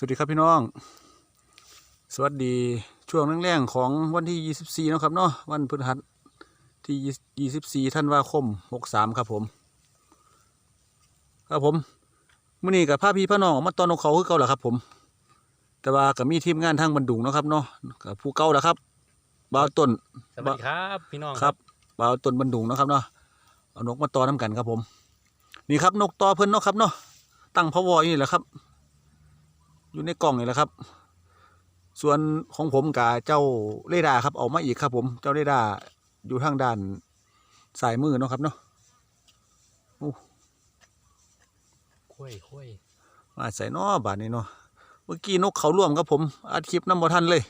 สวัสดีครับพี่น้อง สวัสดีช่วงแรงๆของวันที่ 24เนาะครับเนาะวันพฤหัสที่ 24ธันวาคม 63 ครับผม ครับผมมื้อนี้กับพาพี่พาน้องออกมาตอนนกเขาคือเก่าแหละครับผม แต่ว่าก็มีทีมงานทางบันดุงเนาะครับเนาะกับผู้เก่าแหละครับบ่าวต้นสวัสดีครับพี่น้องครับบ่าวต้นบันดุงเนาะครับเนาะเอานกมาต่อน้กันครับผม นี่ครับนกต่อเพิ่นเนาะครับเนาะตั้งพะวออยู่นี่แหละครับ อยู่ในกล่องนี่แหละครับ ส่วนของผมกับเจ้าเรดาร์ครับเอามาอีกครับ ผมเจ้าเรดาร์อยู่ทางด้านสายมือเนาะครับเนาะคุยคุยมาใส่เนอบาทนี้เนาะเมื่อกี้นกเขาร่วมครับผมอัดคลิปน้ำบ่ทันเลย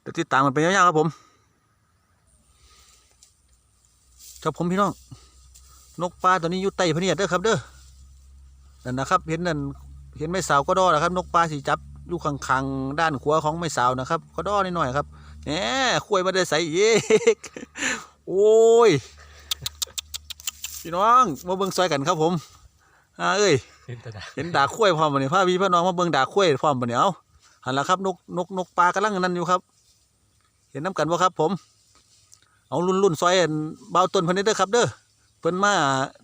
เดี๋ยวติดตามมันไปยาวๆครับผมครับผมพี่น้อง นกปลาตัวนี้อยู่ใต้พะเนียดเด้อครับเด้อ นั่นนะครับ เห็นนั่นเห็นไม่สาวก็ดอนะครับ นกปลาสีจับอยู่ข้างๆด้านขวาของไม่สาวนะครับ ก็ดอนิดหน่อยครับแหมคุยมาได้ใส่เยกโอ้ยพี่น้องมาเบิ่งซอยกันครับผมอ่าเอ้ยเห็นตาดาเห็นดาข้วยพร้อมบ่เนี่ยพาพี่พ่อน้องมาเบิ่งดาข้วยพร้อมบ่เนี่ยเอาหันละครับนกนกนกปลากำลังนั่นอยู่ครับ เห็นน้ำกันบ่ครับ ผม เอารุ่นรุ่นซอยอันเบาต้นเพิ่นเด้อครับ เด้อเพิ่นมา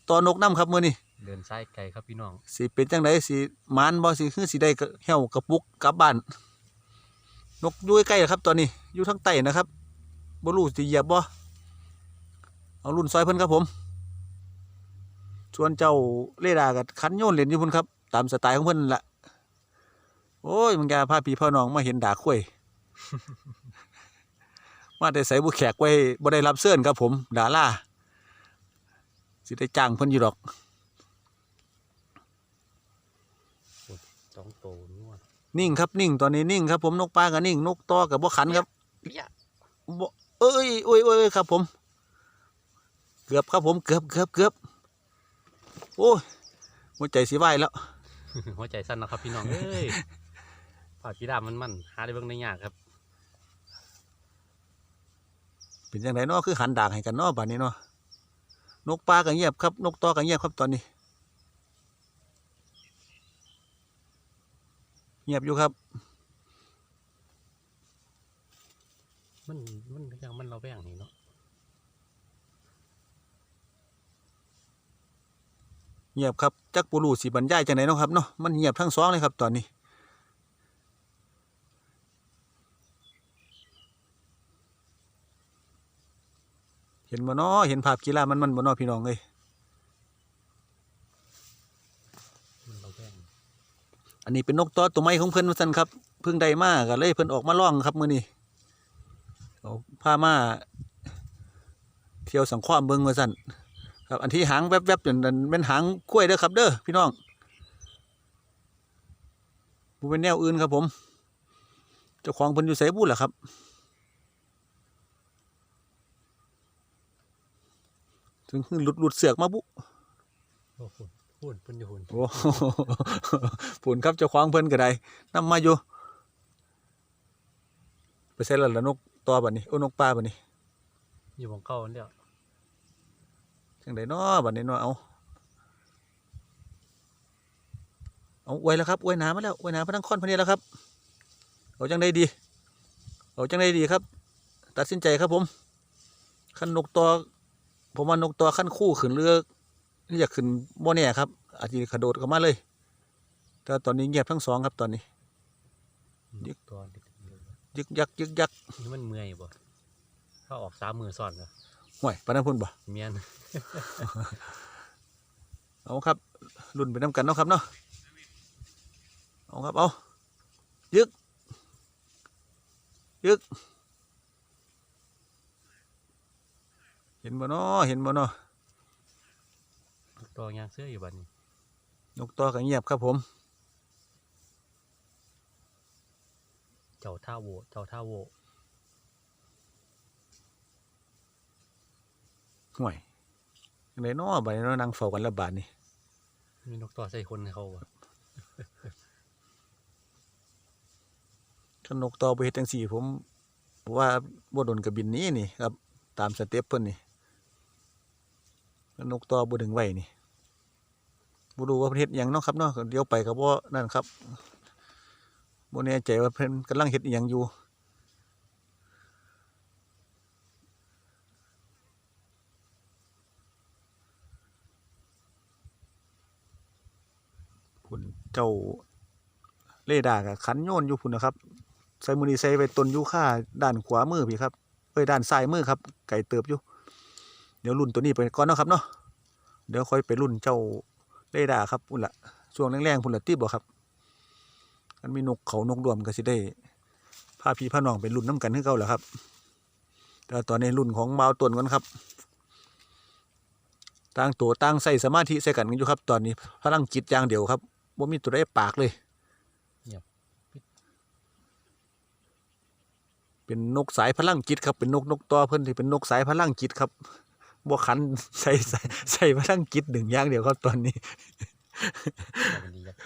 ตอนกน้ำครับมื้อนี้ เดินซ้ายไกลครับพี่น้องสิเป็นจังไดสิมานบ่สิคือสิได้เหี่ยวกระปุกกลับบ้านนกอยู่ใกล้ครับ ตอนนี้อยู่ทางใต้นะครับบ่รู้สิเหยียบบ่เอารุ่นซอยเพิ่นครับผมส่วนเจ้าเรดากับคันโยนเหรียญอยู่พุ่นครับ ตามสไตล์ของเพิ่นนั่นละโอ้ยมึงแกพาพี่พ่อน้องมาเห็นด่าข้ยมาแต่ใส่บุแขกไว้บ่ได้รับเสื้อนครับผมด่าล่าสิได้จ้างเพิ่นอยู่ดอก สองโต นัวนิ่งครับนิ่งตอนนี้นิ่งครับผมนกปลากับนิ่ง นกตอกับบ่ขันครับเปี้ยบ่เอ้ยโอ้ยโอ้ยครับ ผม เกือบครับผมเกือบเกือบเกือบโอ้ยหัวใจสิวายแล้วหัวใจสั้นนะครับ พี่น้องเอ้ยผ่ากีดามันมันหาได้เบิ่งได้ยากครับ เป็นยังไงเนาะคือหันดากให้กันเนาะบัดนี้เนาะนกปลาก็เงียบครับ นกตอก็เงียบครับตอนนี้ เงียบอยู่ครับ มันมันยังมันเราแบ่งนี่เนาะเงียบครับจักปูรูสีบรรยายจังไหนเนาะครับเนาะมันเงียบทั้งสองเลยครับตอนนี้เห็นบ่เนาะเห็นภาพกีฬามันมันบ่เนาะพี่น้องเอ้ย มันเราแบ่ง อันนี้เป็นนกตัวตัวใหม่ของเพิ่อนว่าซั่นครับเพิ่งได้มากก็เลยเพิ่นออกมาล่องครับมือนี้เอาพามาเที่ยวสังความเบิ่งว่าซั่นครับอันที่หางแวบๆนั่นนั่นเป็นหางกล้วยเด้อครับ เด้อพี่น้องบ่เป็นแนวอื่นครับผมเจ้าของเพิ่นอยู่ไสบู้ล่ะครับถึงหลุดหลุดเสือกมาบุ หหุ่นเพิ่นอยู่หุ่นโอ้โหผุนครับเจ้าของเพิ่นก็ได้นำมาอยู่ ไปใส่และละนกตัวบัดนี้โอ้นกปลาบัดนี้อยู่ของเก่าอันเดียวจังไดเนาะบัดนี้เนาะเอาเอาอวยแล้วครับอวยหนามาแล้วอวยหนาพนังค่อนพะเนียแล้วครับเอาจังไดดีเอาจังไดดีครับ ตัดสินใจครับผม ขั้นนกตัวผมว่านกตัวขั้นคู่ขึ้นเรือ นี่อยากขึ้นบ่แน่ครับ อาจจะกระโดดเข้ามาเลยแต่ตอนนี้เงียบทั้งสองครับตอนนี้ ยึกตัวเด็กยึกยักยึกยักนี่มันเมื่อยบ่เข้าออกสามมือซ้อนเหรอห่วยปานนั้นพุ่นบ่เมียนเอาครับรุ่นไปน้ำกันเนาะครับเนาะเอาครับเอายึกยึกเห็นบ่เนาะเห็นบ่เนาะ ตัวยางเสื้ออยู่บัดนี้นกตัวก็เงียบครับผม เจ้าท่าโว เจ้าท่าโวห่วยจังไดเนาะบัดนี้เนาะนั่งเฝ้ากันและบาดนี้มีนกตัวใส่คนให้เขาบ่ถ้านกตัวไปเฮ็ดจังซี่ผมว่าบ่โดนกระบินหนี้นี่ครับ ตามสเต็ปเพิ่นนี่ถ้านกตัวบ่ดึงไว้นี่ บ่รู้ว่าเพิ่นเฮ็ดหยังเนาะครับเนาะเดี๋ยวไปก็บ่นั่นครับบ่แน่ใจว่าเพิ่นกำลังเฮ็ดหยังอยู่พุ่นเจ้าเรดากับขันโยนอยู่พุ่นนะครับใส่มือนีใส่ไปต้นยูค่าด้านขวามือพี่ครับเอ้ยด้านซ้ายมือครับ ไก่เติบอยู่ เดี๋ยวรุ่นตัวนี้ไปก่อนเนาะครับเนาะเดี๋ยวค่อยไปรุ่นเจ้า เรดาร์ครับพุ่นละช่วงแรงๆพุ่นละติบบ่ครับมันมีนกเขานกรวมก็สิได้พาพี่พาน้องไปรุ่นน้ำกันให้เก่าแหละครับ แต่ว่าตอนนี้รุ่นของมาวต้นก่อนครับต่างตัวต่างใส่สมาธิใส่กันกันอยู่ครับ ตอนนี้พลังจิตอย่างเดียวครับบ่มีตัวใดปากเลยเป็นนกสายพลังจิตครับเป็นนกนกต่อเพิ่นที่เป็นนกสายพลังจิตครับ บ่ขันใส่ใส่ใส่พลังจิตหนึ่งอย่างเดียวครับตอนนี้มันดีครับ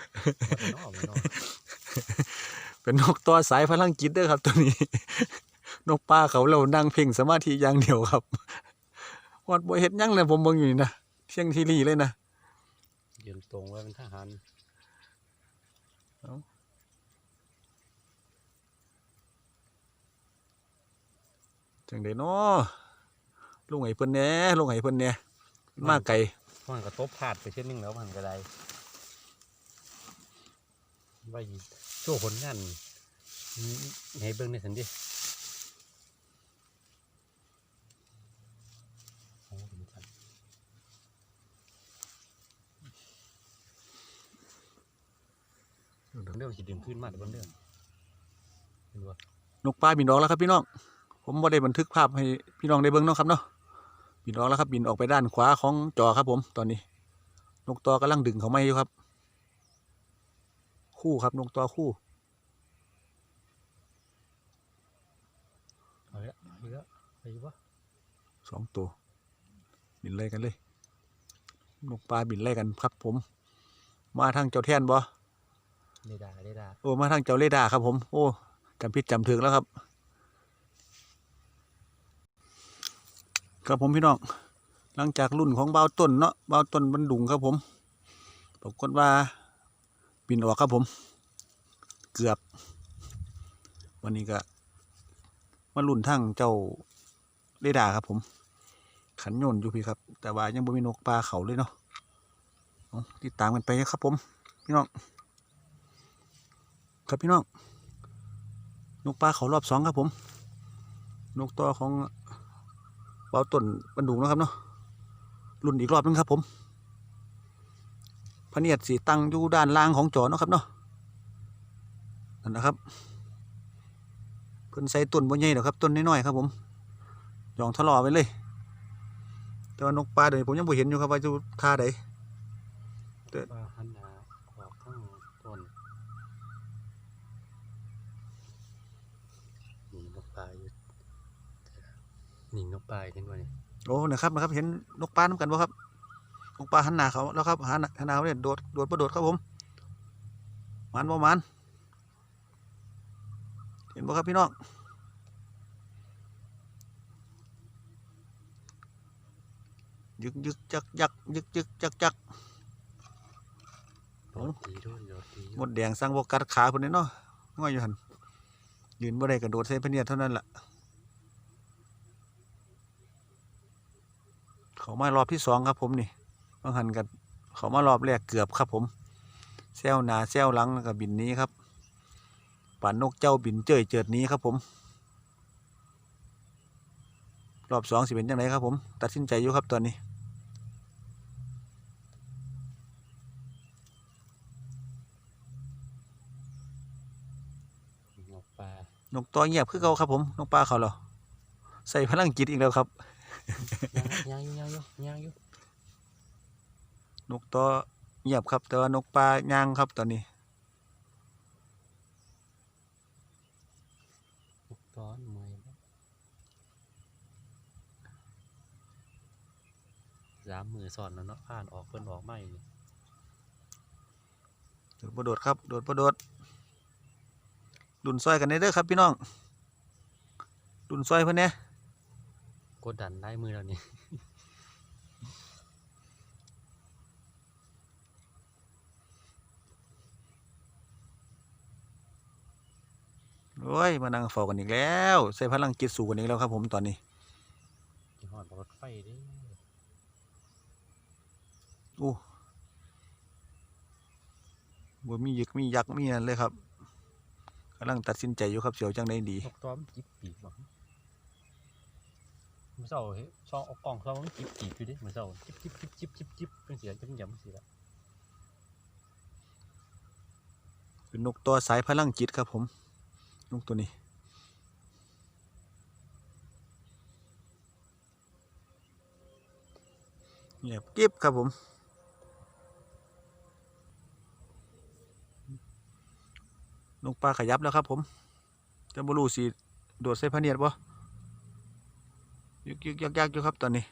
ว่าแต่นอกมันนอกเป็นนกต่อสายพลังจิตเด้อครับ ตัวนี้ นกป่าเขาเรานั่งเพ่งสมาธิอย่างเดียวครับวัดบ่เฮ็ดหยังเลยผมเบิ่งอยู่นี่นะเชียงทีรีเลยนะยืนตรงไว้เป็นทหารจังได๋น้อ ลุงไห้เพิ่นแหน่ลุงไห้เพิ่นแหน่มาไกลมันก็ตบพลาดไปเช่นนึงแล้วมันก็ได้ไว้โชว์ผลงานให้เบิ่งในสันดิโอ้เป็นสันเรื่องสิดึงขึ้นมาแต่บนเรื่องเห็นบ่นกปลาบินออกแล้วครับพี่น้อง ผมบ่ได้บันทึกภาพให้พี่น้องได้เบิ่งเนาะครับเนาะ บินออกแล้วครับบินออกไปด้านขวาของจอครับผมตอนนี้ นกตอกำลังดึงเขาไม่อยู่ครับ คู่ครับนกตอคู่เอาละเอาละไปวะสองตัว บินไล่กันเลยนกปลาบินไล่กันครับ ผม มาทางเจ้าแท่นบ่เรดาร์เรดาร์โอ้มาทางเจ้าเลดาครับผม โอ้จำพิษจำถึงแล้วครับ ครับผมพี่น้องหลังจากรุ่นของเบาต้นเนาะเบาต้นบันดุงครับผมปรากฏว่าบินออกครับผม เกือบ วันนี้ก็มารุ่นทั้งเจ้าเลดาครับผม ขันโยนอยู่พี่ครับ แต่ว่ายังบ่มีนกปลาเขาเลยเนาะติดตามกันไปครับผม พี่น้อง ครับพี่น้อง นกปลาเขารอบสองครับผม นกตัวของ บาต้นบันดุงนะครับเนาะรุ่นอีกรอบนึงครับผมพะเนียดสีตังอยู่ด้านล่างของจอเนาะครับเนาะนั่นนะครับเพิ่นใส่ต้นบ่ใหญ่ดอกครับต้นน้อยๆครับผมยองทะลอไปเลย แต่ว่านกปลาเดี๋ยวนี้ผมยังบ่เห็นอยู่ครับว่าจะท่าใดปลาหันหาออกข้างต้นนี่นกปลาอยู่ นี่นกปลาเห็นบ่นี่โอ้นะครับนะครับ เห็นนกปลาน้ำกันบ่ครับนกปลาหันหน้าเขาแล้วครับหันหน้าหันหน้าเขาเนี่ยโดดโดดประโดดครับผมหมันบ่หมันเห็นบ่ครับพี่น้องยึกยึกจักจักยึกยึกจักจักโดดตีด้วยโดดตีหมดแดงสั่งบ่กัดขาพุ่นนี่เนาะง่อยอยู่หั่นยืนบ่ได้กระโดดใส่พะเนียดเท่านั้นล่ะ เขามารอบที่สองครับผมนี่บางหันกันเขามารอบแรกเกือบครับผมแซวหนาแซวหลังแล้วก็บินหนี้ครับป่านนกเจ้าบินเจยเจิดหนี้ครับผม รอบสองสิเป็นยังไงครับผม ตัดสินใจอยู่ครับตอนนี้นกปลานกตัวเงียบคือเขาครับผม นกปลาเขาเหรอใส่พลังจิตอีกแล้วครับ ย่างอยู่ย่างอยู่ย่างอยู่นกตัวเงียบครับ แต่ว่านกปลาย่างครับตอนนี้นกต้อนไม้สามมือสอนแล้วเนาะผ่านออกเพิ่นออกไม่นี่โดดประโดดครับ โดดประโดดดุนซอยกันได้เด้อครับพี่น้องดุนซอยเพื่อนเนี่ย กดดันได้มือเราเนี่โอ้ย มานั่งเฝ้ากันอีกแล้ว ใส่พลังจิตสูงกันอีกแล้วครับผมตอนนี้ที่หอดรถไฟดิโอ้บ่มียึกมียักมีนั่นเลยครับกำลังตัดสินใจอยู่ครับเสียวจังได้ดีตอมจิบปีกบ่ มันเศร้าซองเอากล่องซองมันจิบปีกอยู่ดิมันเศร้าจิบจิบจิบจิบจิบจิบเป็นเสียงจังยำเสียละเป็นนกตัวสายพลังจิตครับผม นกตัวนี้เงียบกิบครับผม นกปลาขยับแล้วครับผมจะบรูสีโดดใส่พเนียดบ่ ยึกยึกยักยักอยู่ครับตอนนี้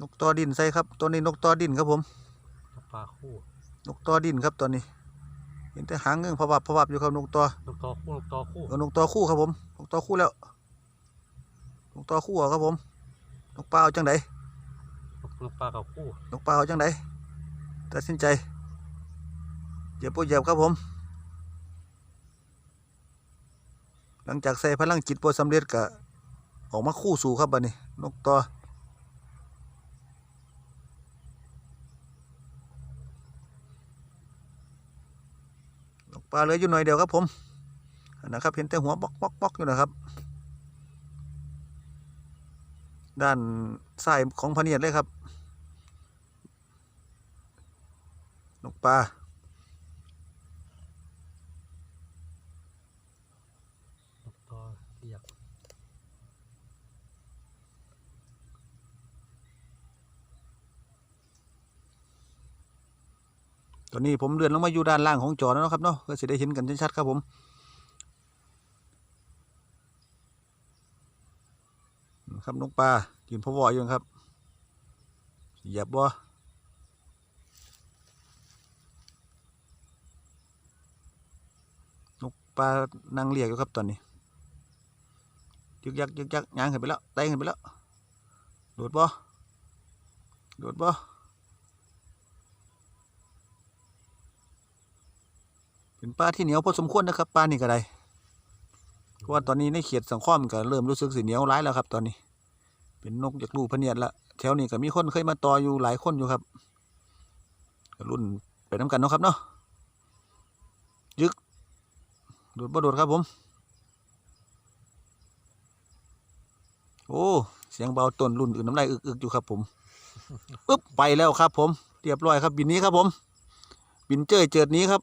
นกตอดินใส่ครับตัวนี้นกตอดินครับผมนกปลาคู่นกตอดินครับตัวนี้ เห็นแต่หางเงื้องพวับพวับอยู่ครับนกตอนกตัวคู่นกตัวคู่เออนกตอคู่ครับผมนกตอคู่แล้วนกตอคู่ครับผมนกปลาเอาจังไดนกนกปลากับคู่นกปลาเอาจังไดตัดสินใจ เหยียบปูเหยียบครับผม หลังจากใส่พลังจิตปสำเร็จก็ออกมาคู่สู่ครับบัดนี้ นกตอนกปลาเหลืออยู่หน่อยเดียวครับผมนะครับเห็นแต่หัวบล็อกบล็อกบล็อกอยู่นะครับ ด้านซ้ายของพเนียดเลยครับ นกปลา นกตัวเรียก ตอนนี้ผมเลื่อนลงมาอยู่ด้านล่างของจอแล้วนะครับเนาะก็จะได้เห็นกันชัดๆครับผมนะครับนกปลายืนพะวออยู่นะครับเหยียบบ่นกปลานั่งเรียกอยู่ครับตอนนี้ยึกยักยึกยักยางขึ้นไปแล้วไต่ขึ้นไปแล้วโดดบ่โดดบ่ เป็นปลาที่เหนียวพอสมควรนะครับปลานี่ก็ได้เพราะว่าตอนนี้ในเขตสังคมก็เริ่มรู้สึกสีเหนียวร้ายแล้วครับ ตอนนี้ เป็นนกจากลูกพเนียดละแถวนี้ก็มีคนเคยมาต่ออยู่หลายคนอยู่ครับรุ่นไปน้ำกันเนาะครับเนาะยึกโดดบ่โดดครับผม โอ้เสียงเบาต้นรุ่นอื่นน้ำลายอึกๆอยู่ครับผมปึ๊บไปแล้วครับผม เรียบร้อยครับบินนี้ครับผม บินเจยเจิดนี้ครับ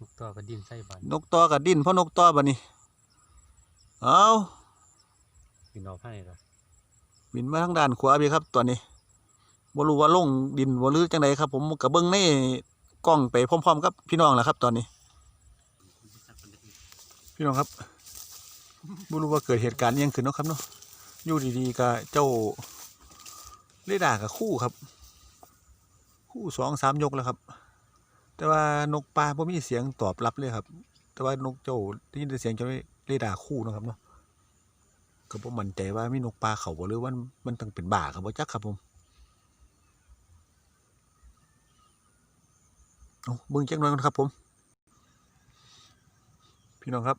นกตัวกระดิ่งไส้บานนกต่อกับดินเพราะนกต่อบันนี้เอากินเอาให้ละบินมาทางด้านขวาพี่ครับตัวนี้บ่รู้ว่าลงดินบ่หรือจังไดครับ ผมกับเบิ้งในกล้องไปพร้อมๆกับพี่น้องแหละครับ ตอนนี้ พี่น้องครับบ่รู้ว่าเกิดเหตุการณ์อิหยังขึ้นเนาะครับเนาะอยู่ดีๆกับเจ้าเรดาร์กับคู่ครับ คู่สองสามยกแล้วครับ แต่ว่านกปลาบ่มีเสียงตอบรับเลยครับ แต่ว่านกเจ้าได้ยินแต่เสียงเจ้าเรดาคู่นะครับเนาะก็บ่มั่นใจว่ามีนกปลาเขาบ่หรือว่ามันต้องเป็นบ่าครับบ่จักครับผมเอาเบิ่งจักหน่อยก่อนครับผม พี่น้องครับ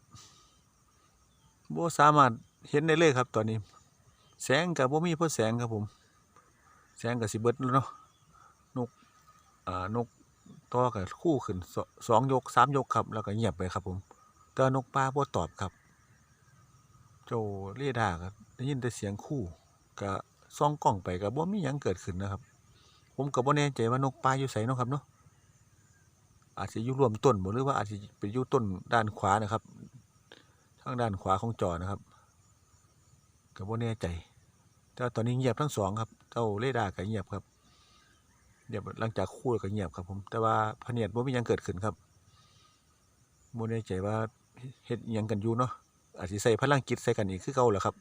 บ่สามารถเห็นได้เลยครับ ตอนนี้ แสงกับบ่มีเพราะแสงครับผม แสงกับสิเบิดแล้วเนาะนกอ่านก ต่อกับคู่ขึ้นสองยกสามยกครับ แล้วก็เงียบไปครับ ผมแต่ว่านกปลาบ่ตอบครับ โจเรดาครับได้ยินแต่เสียงคู่ก็ซ่องกล้องไปก็บ่มีหยังเกิดขึ้นนะครับ ผมก็บ่แน่ใจว่านกปลาอยู่ไสเนาะครับเนาะอาจจะอยู่รวมต้นบ่หรือว่าอาจจะไปอยู่ต้นด้านขวานะครับ ทางด้านขวาของจอนะครับก็บ่แน่ใจแต่ตอนนี้เงียบทั้งสองครับ เจ้าเรดาร์ก็เงียบครับ เดี๋ยวหลังจากคู่ก็เงียบครับ ผม แต่ว่าพเนียดบ่มียังเกิดขึ้นครับบ่แน่ใจว่าเฮ็ดยังกันอยู่เนาะอาจสิใส่พลังจิตใส่กันอีกคือเก่าแหละครับ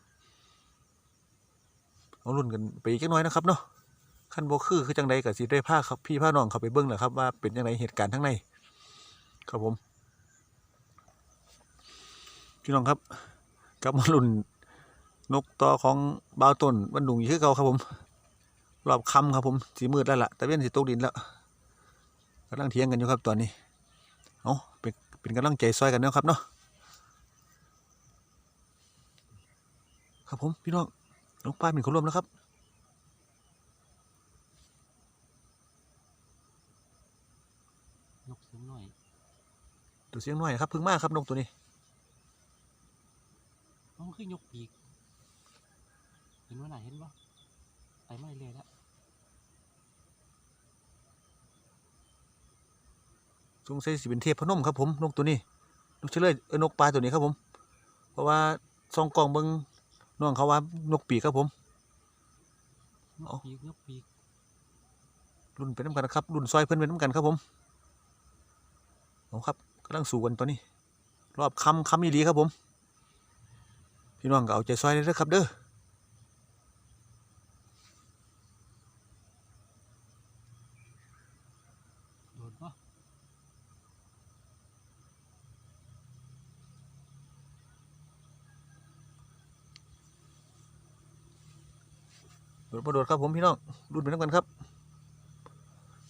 เอารุ่นกันไปอีกน่อยนะครับเนาะคันบ่คือคือจังไดก็สิได้พาครับพี่พาน้องเขาไปเบิ่งแหละครับว่าเป็นจังไดเหตุการณ์ทั้งในครับผมพี่น้องครับกลับมารุ่นนกต่อของบ่าวต้นบันดุงอีกคือเก่าครับผม รอบค่ำครับผมสีมืดแล้วล่ะแต่เว้นสีตกดินแล้วกำลังเถียงกันอยู่ครับตอนนี้เอาเป็นเป็นกำลังใจซอยกันเนาะครับเนาะครับผมพี่น้องน้องป้าเป็นคนร่วมแล้วครับนกเสียงหน่อยตัวเสียงน้อยครับเพึ่งมากครับนกตัวนี้มันคือยกปีกเห็นว่าไหนเห็นปะ ไปไม่เลยแล้วสงสัยสิเป็นเทพพนมครับผมนกตัวนี้นกเฉลยเออนกปลาตัวนี้ครับผม เพราะว่าซองกล่องเบิงน้องเขาว่านกปีกครับผมนเอากปีกนกปีกรุ่นเป็นน้ำกันนะครับรุ่นซอยเพื่อนเป็นน้ำกันครับผมเอาครับกำลังสู่กันตัวนี้ รอบคำคำอีหลีครับผม พี่น้องก็เอาใจซอยเลยนะครับเด้อ โดดประโดดครับผมพี่น้องรุ่นเป็นน้ำกันครับ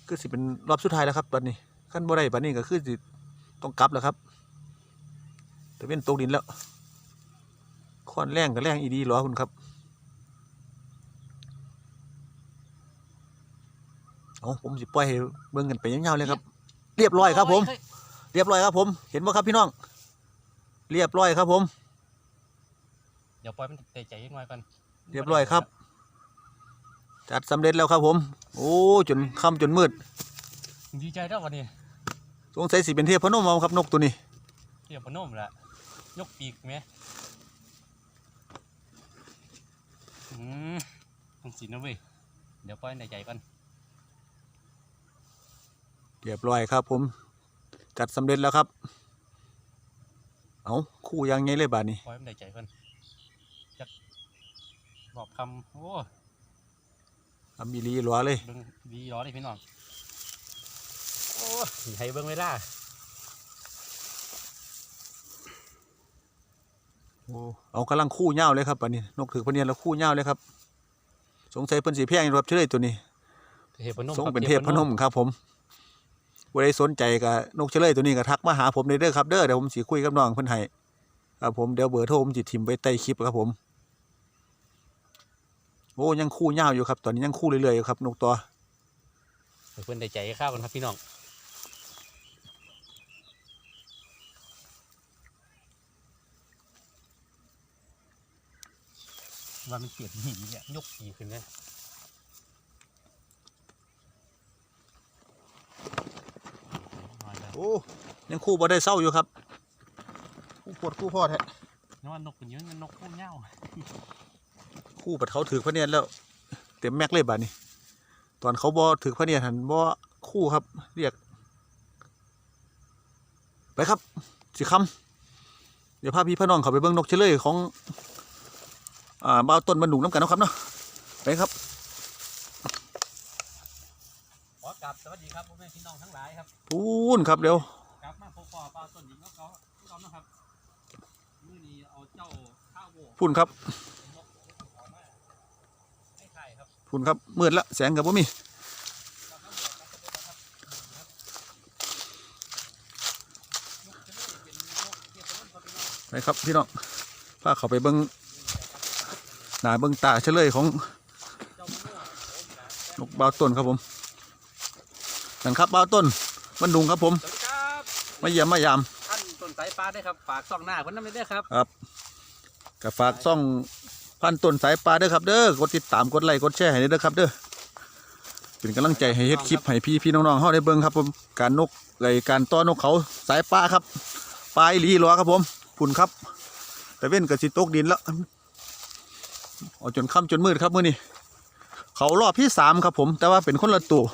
คือสิเป็นรอบสุดท้ายแล้วครับตอนนี้ขั้นบ่ได้ปานนี้ก็คือสิต้องกลับแล้วครับแต่เป็นตกดินแล้วคอนแรงกับแรงอีดีหรอคุณครับเอาผมสิปล่อยให้เบิ่งกันไปยาวๆเลยครับ เรียบร้อยครับผมเฮ้ยเรียบร้อยครับผม เห็นไหมครับพี่น้อง เรียบร้อยครับผม เดี๋ยวปล่อยมันเตะใจยังไงกันเรียบร้อยครับ จัดสำเร็จแล้วครับผม โอ้จนค่ำจนมืด ดีใจแล้ววันนี้สงสัยสิเป็นเทพพนมเอาครับนกตัวนี้เรียบพนมละยกปีกไหมอืมต้องสินะเว้ย เดี๋ยวปล่อยในใจกันเรียบร้อยครับผม จัดสำเร็จแล้วครับ เอาคู่ยังไงเลยบาดนี้ปล่อยมันในใจกันจักรอบคำโอ้ ทำบีรีหลัวเลยเบิ่งดีรอเลยพี่น้องโอ้ยให้เบิ่งเวลาโอ้เอากำลังคู่เหย้าเลยครับบาดนี้นกถือพะเนียนแล้วคู่เหย้าเลยครับ สงสัยเพิ่นสีแพงอยู่ครับเชื่อตัวนี้เทพนมทรงครับเป็นเทพพนมครับ ผมผู้ใดสนใจกับนกเฉลยตัวนี้ก็ทักมาหาผมได้เด้อครับเด้อเดี๋ยวผมสิคุยกับน้องเพิ่นให้ครับผมเดี๋ยวเบอร์โทรผมจิทิมไปใต้คลิปครับผม โอ้ยังคู่เหย้าอยู่ครับตอนนี้ยังคู่เรื่อยๆอยู่ครับนกตัวให้เพิ่นได้ใจข้าวกันครับพี่น้องว่ามันเปลี่ยนหีเนี่ยยกหีขึ้นเลยมาแล้วโอ้ยังคู่บ่ได้เศร้าอยู่ครับ คู่ปวดคู่พอแท้นึกว่านกเป็นเยอะนกคู่เง่า คู่ปัดเขาถือพระเนียนแล้ว เต็มแม็กเลยบาดนี้ ตอนเขาบ่ถือพระเนียนหันบ่คู่ครับ เรียก ไปครับสิคำเดี๋ยวพาพี่พน้องเขาไปเบิ่งนกเฉลยของ อ่าบ่าวต้นบันดุงน้ำกันเนาะครับเนาะไปครับขอกลับสวัสดีครับพ่อแม่พี่น้องทั้งหลายครับพูนครับเดี๋ยวกลับมาพบปอปลาต้นหญิงก็เขาเขานะครับมื้อนี้เอาเจ้าข้าวโบกพูนครับ เอามาให้ไข่ครับ พูนครับมืดละแสงกับบ่มีไปครับพี่น้องพาเขาไปเบิ่งหน้าเบิ่งตาเฉลยของเจ้ามะม่วงนกบ่าวต้นครับผมนั่นครับบ่าวต้นบันดุงครับผมสวัสดีครับมาเยี่ยมมายามท่านต้นสายปลาได้ครับฝากส่องหน้าคนนั้นไม่ได้ครับกับฝากซ่อง พันต้นสายปลาเด้อครับเด้อกดติดตามกดไลค์กดแชร์ให้เด้อครับเด้อเป็นกำลังใจให้เฮ็ดคลิปให้พี่พี่น้องๆเฮาได้เบิ่งครับผมการนกไก่การต้อนนกเขาสายปลาครับปลาอีหลีหรอครับผมพุ่นครับ แต่เว้นกับสิตกดินแล้วเอาจนค่ำจนมืดครับมื้อนี้เขารอบที่สามครับผม แต่ว่าเป็นคนละตัว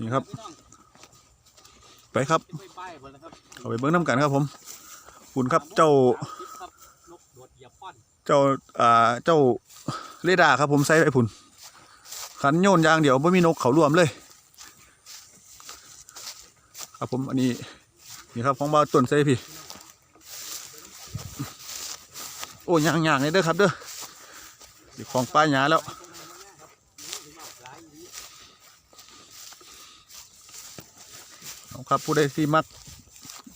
นี่ครับ ไปครับ เอาไปเบิ่งน้ำกันครับผมพุ่นครับเจ้า เหยียบป้อนเจ้าอ่าเจ้าเรดาร์ครับผมใส่ไปพุ่นขันโยนยางเดียวไม่มีนกเขารวมเลย ครับผมอันนี้นี่ครับของบ่าวต้นใส่พี่โอ้ยางๆเลยเด้อครับเด้อสิของป้ายหยาแล้วครับผู้ใดที่มัก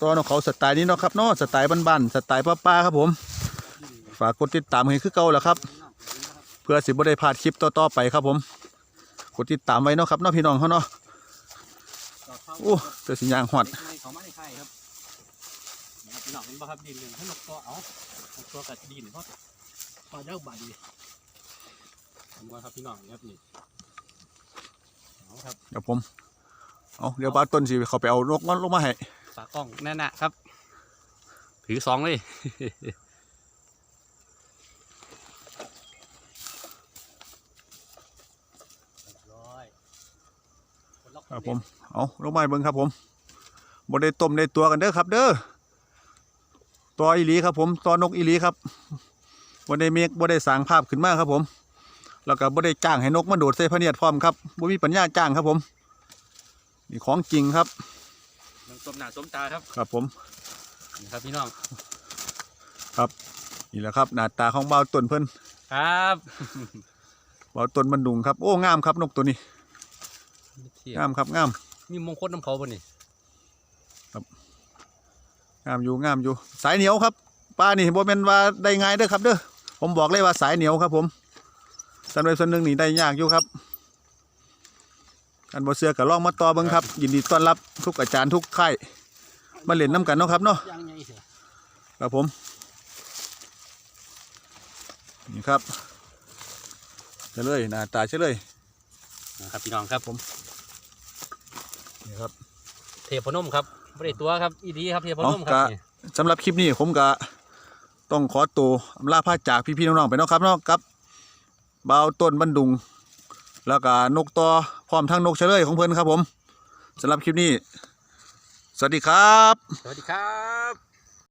ตอนของเขาสไตล์นี้เนาะครับเนาะสไตล์บ้านๆสไตล์ป้าๆครับผม ฝากกดติดตามให้คือเก่าแหละครับ เพื่อสิบ่ได้พลาดคลิปต่อๆไปครับผม กดติดตามไว้เนาะครับเนาะพี่น้องเขาเนาะโอ้เจอสิยางหอดเขาไม่ได้ใช่ครับนะครับพี่น้องเห็นป่ะครับดินหนึ่งให้นกตัวเอานกตัวกัดดินเพราะพอเจ้าบาดีผมว่าครับพี่น้องครับนี่เอาครับเดี๋ยวผมเอาเดี๋ยวบ้าต้นสิเขาไปเอานกมันลงมาให้ฝากกล้องแน่ๆครับ ถือสองเลย ร้อย ครับผม เอาลงมาให้เบิ่งครับผมบ่ได้ต้มได้ตัวกันเด้อครับ เด้อตัวอีหลีครับผมตัวนกอีหลีครับบ่ได้เมกบ่ได้สร้างภาพขึ้นมาครับผม แล้วก็บ่ได้จ้างให้นกมาโดดใส่พะเนียดพร้อมครับบ่มีปัญญาจ้างครับผม นี่ของจริงครับมันสมหน้าสมตาครับ ครับผมนี่ครับพี่น้องนี่แหละครับ หน้าตาของเบาวต้นเพิ่นครับเบาวต้นมันดุงครับ โอ้งามครับนกตัวนี้เที่ย งามครับงามมีมงคลน้ำเขาป่ะนี่งามอยู่งามอยู่ สายเหนียวครับป้านี่บ่แม่นว่าได้ง่ายเด้อครับเด้อผมบอกเลยว่าสายเหนียวครับ ผมสันไว้ส่วนหนึ่งนี่ได้ยากอยู่ครับกันบ่เสือก็ลองมาต่อเบิ่งครับ ยินดีต้อนรับทุกอาจารย์ทุกค่ายมาเล่นน้ำกันเนาะครับเนาะยังไงเถอะครับผมนี่ครับเฉลยหน้าตาเฉลยนะครับพี่น้องครับผม นี่ครับเทพนมครับไม่ได้ตัวครับอีดีครับเทพนมคเอารับกะนี่สำหรับคลิปนี้ผมก็ต้องขอตัวอำลาพาจากพี่ๆน้องๆไปเนาะครับเนาะกับบ่าวต้นบันดุง แล้วก็นกต่อพร้อมทั้งนกเฉลยของเพิ่นครับผมสำหรับคลิปนี้ สวัสดีครับ สวัสดีครับ